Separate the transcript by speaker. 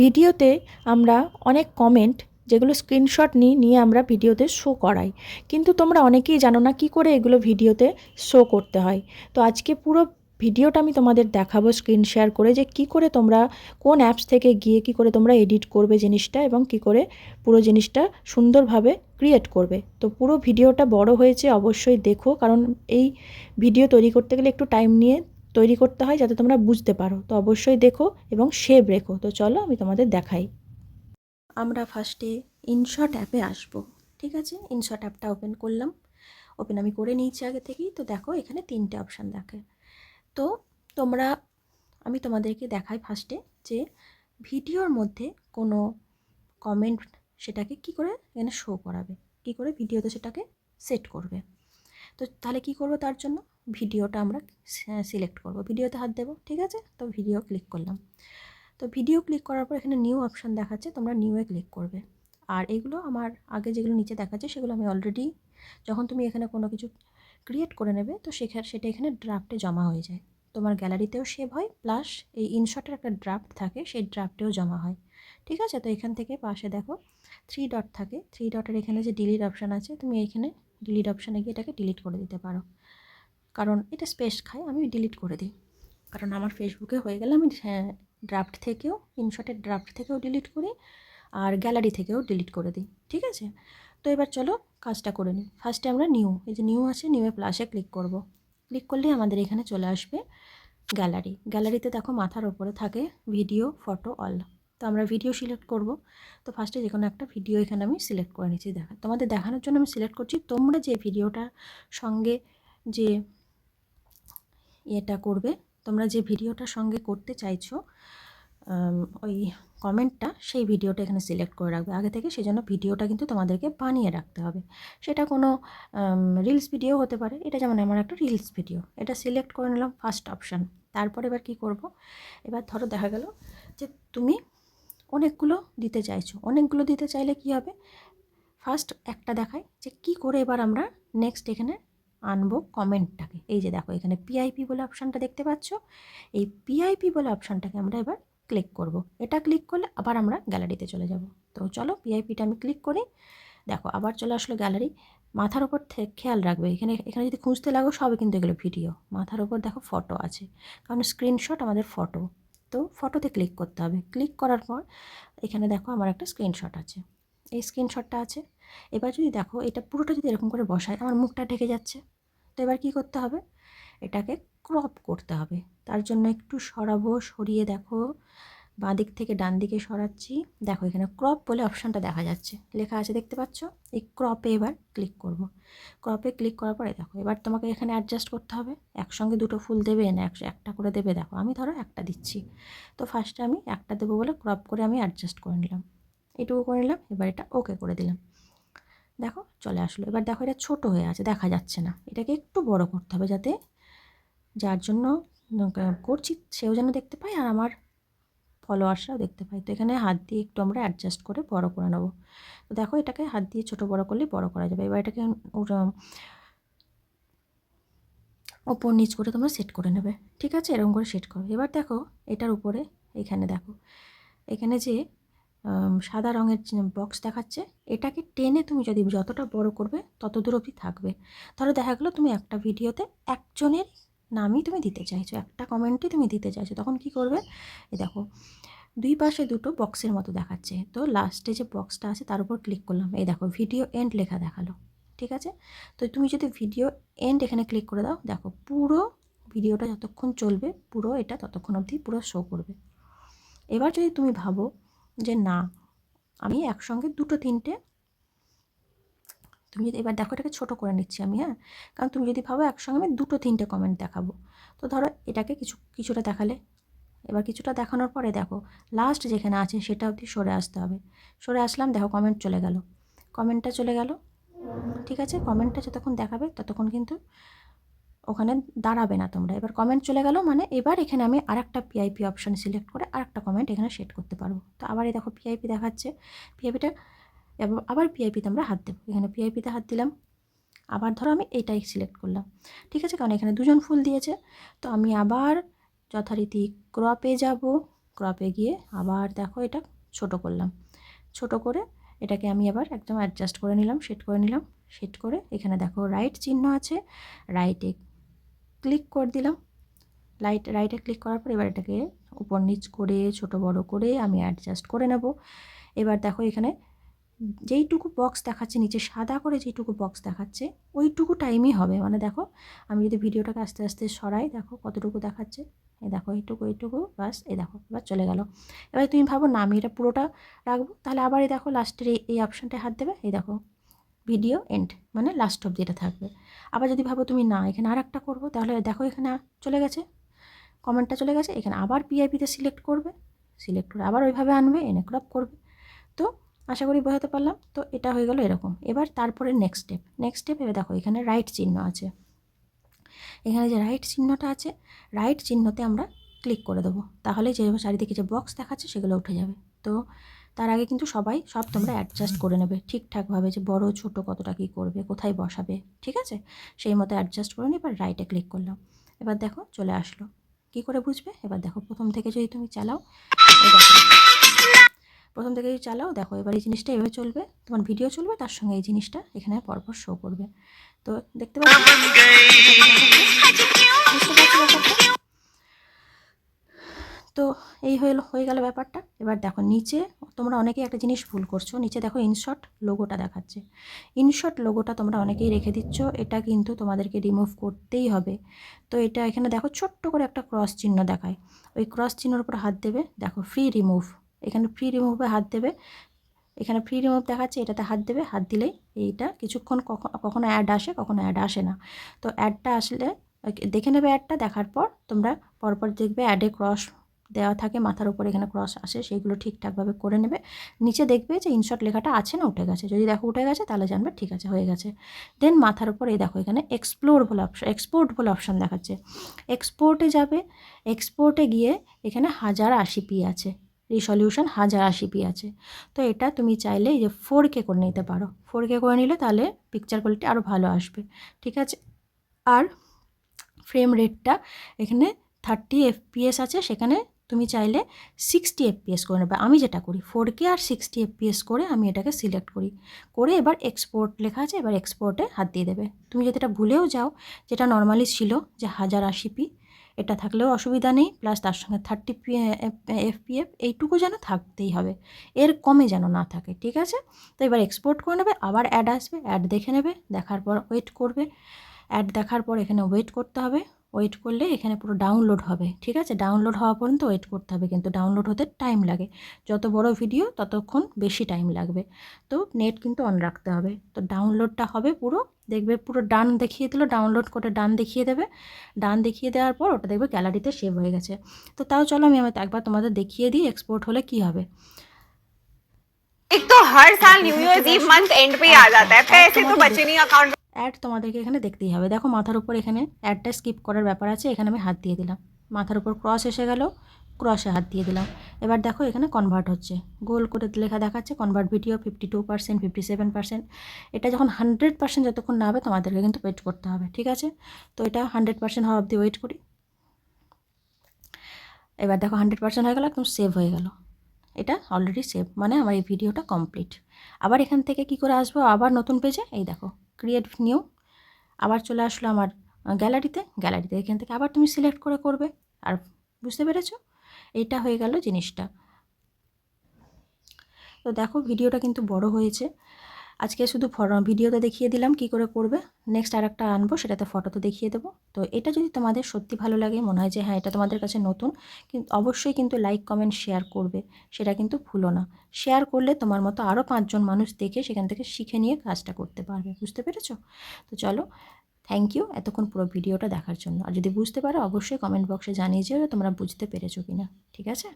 Speaker 1: ভিডিওতে আমরা অনেক কমেন্ট যেগুলো স্ক্রিনশট নিই, নিয়ে আমরা ভিডিওতে শো করাই। কিন্তু তোমরা অনেকেই জানো না কি করে এগুলো ভিডিওতে শো করতে হয়। তো আজকে পুরো ভিডিওটা আমি তোমাদের দেখাবো স্ক্রিন শেয়ার করে যে কি করে তোমরা কোন অ্যাপস থেকে গিয়ে কি করে তোমরা এডিট করবে জিনিসটা এবং কি করে পুরো জিনিসটা সুন্দরভাবে ক্রিয়েট করবে। তো পুরো ভিডিওটা বড় হয়েছে অবশ্যই দেখো, কারণ এই ভিডিও তৈরি করতে গেলে একটু টাইম নিয়ে তৈরি করতে হয় যাতে তোমরা বুঝতে পারো। তো অবশ্যই দেখো এবং সেভ রেখো। তো চলো আমি তোমাদের দেখাই। আমরা ফার্স্টে ইনশট অ্যাপে আসব। ঠিক আছে? ইনশট অ্যাপটা ওপেন করলাম। ওপেন আমি করে নিয়েছি আগে থেকেই। তো দেখো এখানে তিনটে অপশান দেখে। তো তোমরা, আমি তোমাদেরকে দেখাই ফার্স্টে যে ভিডিওর মধ্যে কোনো কমেন্ট সেটাকে কি করে? এখানে শো করাবে। কি করে? ভিডিওতে সেটাকে সেট করবে। তো তাহলে কি করব তার জন্য? ভিডিওটা আমরা সিলেক্ট করব। ভিডিওতে হাত দেবো, ঠিক আছে? তো ভিডিও ক্লিক করলাম। তো ভিডিও ক্লিক করার পর এখানে নিউ অপশান দেখাচ্ছে, তোমরা নিউয়ে ক্লিক করবে। আর এগুলো আমার আগে যেগুলো নিচে দেখাচ্ছে, সেগুলো আমি অলরেডি যখন তুমি এখানে কোনো কিছু ক্রিয়েট করে নেবে, তো সেখানে, সেটা এখানে ড্রাফটে জমা হয়ে যায়। তোমার গ্যালারিতেও সেভ হয় প্লাস এই ইনশটের একটা ড্রাফট থাকে, সেই ড্রাফটেও জমা হয়। ঠিক আছে? তো এখান থেকে পাশে দেখো থ্রি ডট থাকে। থ্রি ডটের এখানে যে ডিলিট অপশান আছে, তুমি এইখানে ডিলিট অপশানে গিয়ে এটাকে ডিলিট করে দিতে পারো। কারণ এটা স্পেস খায়, আমি ডিলিট করে দিই। কারণ আমার ফেসবুকে হয়ে গেলে আমি ড্রাফট থেকেও ইনশটের ড্রাফট থেকেও ডিলিট করি আর গ্যালারি থেকেও ডিলিট করে দিই, ঠিক আছে? তো এবার চলো কাজটা করে নিই। ফার্স্টে আমরা নিউ এই যে নিউ আছে নিউয়ে প্লাসে ক্লিক করব। ক্লিক করলেই আমাদের এখানে চলে আসবে গ্যালারি গ্যালারিতে দেখো মাথার ওপরে থাকে ভিডিও ফটো অল তো আমরা ভিডিও সিলেক্ট করব। তো ফার্স্টে যে কোনো একটা ভিডিও এখানে আমি সিলেক্ট করে নিচ্ছি। দেখা, তোমাদের দেখানোর জন্য আমি সিলেক্ট করছি। তোমরা যে ভিডিওটার সঙ্গে যে এটা করবে, তোমরা যে ভিডিওটার সঙ্গে করতে চাইছো ওই কমেন্টটা সেই ভিডিওটা এখানে সিলেক্ট করে রাখবে। আগে থেকে সেই জন্য ভিডিওটা কিন্তু তোমাদেরকে বানিয়ে রাখতে হবে। সেটা কোনো রিলস ভিডিও হতে পারে। এটা যেমন আমার একটা রিলস ভিডিও এটা সিলেক্ট করে নিলাম ফার্স্ট অপশান তারপর এবার কি করব? এবার ধরো দেখা গেল যে তুমি অনেকগুলো দিতে চাইছো। অনেকগুলো দিতে চাইলে কি হবে? ফার্স্ট একটা দেখায় যে কি করে এবার আমরা নেক্সট এখানে আনব কমেন্টটাকে এই যে দেখো, এখানে পিআইপি বলে অপশানটা দেখতে পাচ্ছ। এই পিআইপি বলে অপশানটাকে আমরা এবার ক্লিক করব। এটা ক্লিক করলে আবার আমরা গ্যালারিতে চলে যাব। তো চলো পিআইপিটা আমি ক্লিক করি। দেখো, আবার চলে আসলো গ্যালারি মাথার ওপর খেয়াল রাখবে। এখানে এখানে যদি খুঁজতে লাগো সবে কিন্তু এগুলো ভিডিও মাথার ওপর দেখো ফটো আছে। কারণ স্ক্রিনশট আমাদের ফটো তো ফটোতে ক্লিক করতে হবে। ক্লিক করার পর এখানে দেখো আমার একটা স্ক্রিনশট আছে। এই স্ক্রিনশটটা আছে। এবার যদি দেখো এটা পুরোটা যদি এরকম করে বসায়, আমার মুখটা ঢেকে যাচ্ছে। তো এবার কী করতে হবে? এটাকে ক্রপ করতে হবে। তার জন্য একটু সরাবো, সরিয়ে দেখো। বাঁ দিক থেকে ডান দিকে সরাচ্ছি। দেখো এখানে ক্রপ বলে অপশানটা দেখা যাচ্ছে। লেখা আছে দেখতে পাচ্ছ? এই ক্রপে এবার ক্লিক করব। ক্রপে ক্লিক করার পরে দেখো, এবার তোমাকে এখানে অ্যাডজাস্ট করতে হবে। একসঙ্গে দুটো ফুল দেবে, না একশো একটা করে দেবে। দেখো, আমি ধরো একটা দিচ্ছি। তো ফার্স্টে আমি একটা দেবো বলে ক্রপ করে আমি অ্যাডজাস্ট করে নিলাম। এটুকু করে নিলাম, এবার এটা ওকে করে দিলাম। দেখো, চলে আসলো। এবার দেখো এটা ছোট হয়ে আছে, দেখা যাচ্ছে না। এটাকে একটু বড় করতে হবে যাতে যার জন্য করছি সেও যেন দেখতে পায় আর আমার ফলোয়ার্সরাও দেখতে পাই। তো এখানে হাত দিয়ে একটু আমরা অ্যাডজাস্ট করে বড় করে নেব। তো দেখো এটাকে হাত দিয়ে ছোট বড় করলে বড় করা যাবে। এবার এটাকে ওপর নিচ করে তোমরা সেট করে নেবে। ঠিক আছে? এরকম করে সেট করো। এবার দেখো এটার উপরে এখানে দেখো। এখানে যে সাদা রঙের বক্স দেখাচ্ছে, এটাকে টেনে তুমি যদি যতটা বড় করবে তত দূর অবধি থাকবে। ধরো দেখা গেলো তুমি একটা ভিডিওতে একজনের নামই তুমি দিতে চাইছো, একটা কমেন্টই তুমি দিতে চাইছো, তখন কি করবে? এই দেখো, দুই পাশে দুটো বক্সের মতো দেখাচ্ছে, তো লাস্টে যে বক্সটা আছে তার উপর ক্লিক করলাম, এই দেখো ভিডিও এন্ড লেখা দেখাল, ঠিক আছে? তো তুমি যদি ভিডিও এন্ড এখানে ক্লিক করে দাও, দেখো পুরো ভিডিওটা যতক্ষণ চলবে, পুরো এটা ততক্ষণ অবধি পুরো শো করবে। এবার যদি তুমি ভাবো যে না, আমি একসঙ্গে দুটো তিনটে তুমি যদি, এবার দেখো এটাকে ছোটো করে নিচ্ছি আমি হ্যাঁ? কারণ তুমি যদি ভাবো একসঙ্গে আমি দুটো, তিনটে কমেন্ট দেখাবো। তো ধরো এটাকে কিছু, কিছুটা দেখালে। এবার কিছুটা দেখানোর পরে দেখো লাস্ট যেখানে আছে সেটা অবধি সরে আসতে হবে। সরে আসলাম, দেখো কমেন্ট চলে গেল। কমেন্টটা চলে গেল। ঠিক আছে? কমেন্টটা যতক্ষণ দেখাবে ততক্ষণ কিন্তু ওখানে দাঁড়াবে না তোমরা। এবার কমেন্ট চলে গেল মানে এবার এখানে আমি আর একটা পিআইপি অপশান সিলেক্ট করে আর একটা কমেন্ট এখানে সেট করতে পারব। তো আবার এই দেখো পিআইপি দেখাচ্ছে। পিআইপিটা আবার পিআইপিতে আমরা হাত দেবো। এখানে পিআইপিতে হাত দিলাম। আবার ধরো আমি এইটাই সিলেক্ট করলাম। ঠিক আছে? কারণ এখানে দুজন ফুল দিয়েছে। তো আমি আবার যথারীতি ক্রপে যাব। ক্রপে গিয়ে আবার দেখো এটা ছোট করলাম। ছোট করে এটাকে আমি আবার একদম অ্যাডজাস্ট করে নিলাম সেট করে নিলাম। সেট করে এখানে দেখো রাইট চিহ্ন আছে। রাইটে ক্লিক করে দিলাম। লাইট রাইটে ক্লিক করার পর এবার এটাকে উপর নিচ করে, ছোট বড় করে আমি অ্যাডজাস্ট করে নেব। এবার দেখো এখানে যেইটুকু বক্স দেখাচ্ছে, নিচে সাদা করে যেইটুকু বক্স দেখাচ্ছে, ওইটুকু টাইমই হবে। মানে দেখো, আমি যদি ভিডিওটাকে আস্তে আস্তে সরাই, দেখো কতটুকু দেখাচ্ছে। এই দেখো, এইটুকু এইটুকু বাস এই দেখো, এবার চলে গেল। এবার তুমি ভাবো, না, আমি এটা পুরোটা রাখব? তাহলে আবার এই দেখো লাস্টের এই এই অপশানটায় হাত দেবে। এই দেখো ভিডিও এন্ড মানে লাস্ট অব যেটা থাকবে। আবার যদি ভাবো তুমি, না, এখানে আর একটা করব, তাহলে দেখো এখানে চলে গেছে। কমেন্টটা চলে গেছে, এখানে আবার পিআইপিতে সিলেক্ট করবে। সিলেক্ট করে আবার ওইভাবে আনবে এনে ক্রপ করবে। তো আশা করি বোঝাতে পারলাম? তো এটা হয়ে গেল এরকম। এবার তারপরে নেক্সট স্টেপ নেক্সট স্টেপ এবার দেখো, এখানে রাইট চিহ্ন আছে। এখানে যে রাইট চিহ্নটা আছে রাইট চিহ্নতে আমরা ক্লিক করে দেবো। তাহলে যে চারিদিকে যে বক্স দেখাচ্ছে, সেগুলো উঠে যাবে। তো তার আগে কিন্তু সবাই সব তোমরা অ্যাডজাস্ট করে নেবে। ঠিকঠাকভাবে যে বড়, ছোট কতটা কী করবে, কোথায় বসাবে, ঠিক আছে? সেই মতো অ্যাডজাস্ট করে নিয়ে এবার রাইটে ক্লিক করলাম। এবার দেখো, চলে আসলো। কি করে বুঝবে? এবার দেখো, প্রথম থেকে যদি তুমি চালাও প্রথম থেকে যদি চালাও দেখো এবার এই জিনিসটা এভাবে চলবে তোমার ভিডিও চলবে তার সঙ্গে এই জিনিসটা এখানে পরপর শো করবে। তো দেখতে পাচ্ছ? তো এই হলো হয়ে গেল ব্যাপারটা। এবার দেখো নিচে তোমরা অনেকেই একটা জিনিস ভুল করছ। নিচে দেখো ইনশট লোগোটা দেখাচ্ছে। ইনশট লোগোটা তোমরা অনেকেই রেখে দিচ্ছ। এটা কিন্তু তোমাদেরকে রিমুভ করতেই হবে। তো এটা এখানে দেখো ছোট্ট করে একটা ক্রস চিহ্ন দেখায়। ওই ক্রস চিহ্নের উপর হাত দেবে দেখো ফ্রি রিমুভ এখানে ফ্রি রিমুভে হাত দেবে। এখানে ফ্রি রিমুভ দেখাচ্ছে, এটাতে হাত দেবে। হাত দিলেই এইটা কিছুক্ষণ কখনো অ্যাড আসে, কখনো অ্যাড আসে না। তো অ্যাডটা আসলে দেখে নেবে অ্যাডটা দেখার পর তোমরা পরপর দেখবে অ্যাডে ক্রস দেওয়া থাকে, মাথার উপর এখানে ক্রস আসে, সেইগুলো ঠিকঠাকভাবে করে নেবে। নিচে দেখবে যে ইনশর্ট লেখাটা আছে না, উঠে গেছে। যদি দেখো উঠে গেছে, তাহলে জানবে ঠিক আছে, হয়ে গেছে। দেন মাথার উপর এই দেখো, এখানে এক্সপ্লোর বলে অপশন এক্সপোর্ট বলে অপশান দেখাচ্ছে। এক্সপোর্টে যাবে এক্সপোর্টে গিয়ে এখানে হাজার আশি পি আছে। রিসলিউশন হাজার আশি পি আছে। তো এটা তুমি চাইলে এই যে ফোর কে করে নিতে পারো। ফোর কে করে নিলে তাহলে পিকচার কোয়ালিটি আরও ভালো আসবে। ঠিক আছে? আর ফ্রেম রেটটা এখানে থার্টি এফপিএস আছে। সেখানে তুমি চাইলে সিক্সটি এফপিএস করে নেবে। আমি যেটা করি ফোর কে আর সিক্সটি এফপিএস করে আমি এটাকে সিলেক্ট করি। করে এবার এক্সপোর্ট লেখা আছে, এবার এক্সপোর্টে হাত দিয়ে দেবে। তুমি যদি এটা ভুলেও যাও, যেটা নর্মালি ছিল যে হাজার আশি পি এটা থাকলেও অসুবিধা নেই প্লাস তার সঙ্গে থার্টি পি এফপিএফ এইটুকু যেন থাকতেই হবে। এর কমে যেন না থাকে, ঠিক আছে? তো এবার এক্সপোর্ট করে নেবে, আবার অ্যাড আসবে অ্যাড দেখে নেবে, দেখার পর ওয়েট করবে। অ্যাড দেখার পর এখানে ওয়েট করতে হবে ওয়েট করলে এখানে পুরো ডাউনলোড হবে, ঠিক আছে? ডাউনলোড হওয়া পর্যন্ত ওয়েট করতে হবে, কিন্তু ডাউনলোড হতে টাইম লাগে। যত বড় ভিডিও ততক্ষণ বেশি টাইম লাগবে। তো নেট কিন্তু অন রাখতে হবে। তো ডাউনলোডটা হবে পুরো দেখবে পুরো ডান দেখিয়ে দিল ডাউনলোড করে ডান দেখিয়ে দেবে ডান দেখিয়ে দেওয়ার পর ওটা দেখবে গ্যালারিতে সেভ হয়ে গেছে তো তাও চলো আমি আমার একবার তোমাদের দেখিয়ে দিই এক্সপোর্ট হলে কি হবে
Speaker 2: एक तो हर साल new year eve month end पे ही आ जाता है पैसे तो बचे नहीं अकाउंट
Speaker 1: অ্যাড তোমাদেরকে এখানে দেখতেই হবে দেখো মাথার উপর এখানে অ্যাডটা স্কিপ করার ব্যাপার আছে এখানে আমি হাত দিয়ে দিলাম মাথার উপর ক্রস এসে গেল ক্রসে হাত দিয়ে দিলাম। এবার দেখো এখানে কনভার্ট হচ্ছে। গোল করে লেখা দেখাচ্ছে convert video fifty two percent fifty seven percent এটা যখন হান্ড্রেড পার্সেন্ট যতক্ষণ না হবে তোমাদেরকে কিন্তু ওয়েট করতে হবে, ঠিক আছে? তো এটা হান্ড্রেড পার্সেন্ট হওয়া অবধি ওয়েট করি। এবার দেখো হান্ড্রেড পার্সেন্ট হয়ে গেলো, একদম সেভ হয়ে গেল। এটা অলরেডি সেভ মানে আমার এই ভিডিওটা কমপ্লিট আবার এখান থেকে কি করে আসব? আবার নতুন পেজে এই দেখো ক্রিয়েট নিউ আবার চলে আসলো আমার গ্যালারিতে গ্যালারিতে এখান থেকে আবার তুমি সিলেক্ট করে করবে। আর বুঝতে পেরেছ? এইটা হয়ে গেল জিনিসটা। তো দেখো ভিডিওটা কিন্তু বড় হয়েছে। আজকে শুধু ভিডিওতে দেখিয়ে দিলাম কি করে করবে। নেক্সট আর একটা আনব, সেটাতে ফটো তো দেখিয়ে দেবো। তো এটা যদি তোমাদের সত্যি ভালো লাগে, মনে হয় যে হ্যাঁ এটা তোমাদের কাছে নতুন কিন্তু অবশ্যই কিন্তু লাইক কমেন্ট শেয়ার করবে। সেটা কিন্তু ভুলো না। শেয়ার করলে তোমার মতো আরও পাঁচজন মানুষ দেখে সেখান থেকে শিখে নিয়ে কাজটা করতে পারবে। বুঝতে পেরেছ? তো চলো থ্যাংক ইউ এতক্ষণ পুরো ভিডিওটা দেখার জন্য। আর যদি বুঝতে পারো, অবশ্যই কমেন্ট বক্সে জানিয়ে যেও তোমরা বুঝতে পেরেছ কিনা। ঠিক আছে?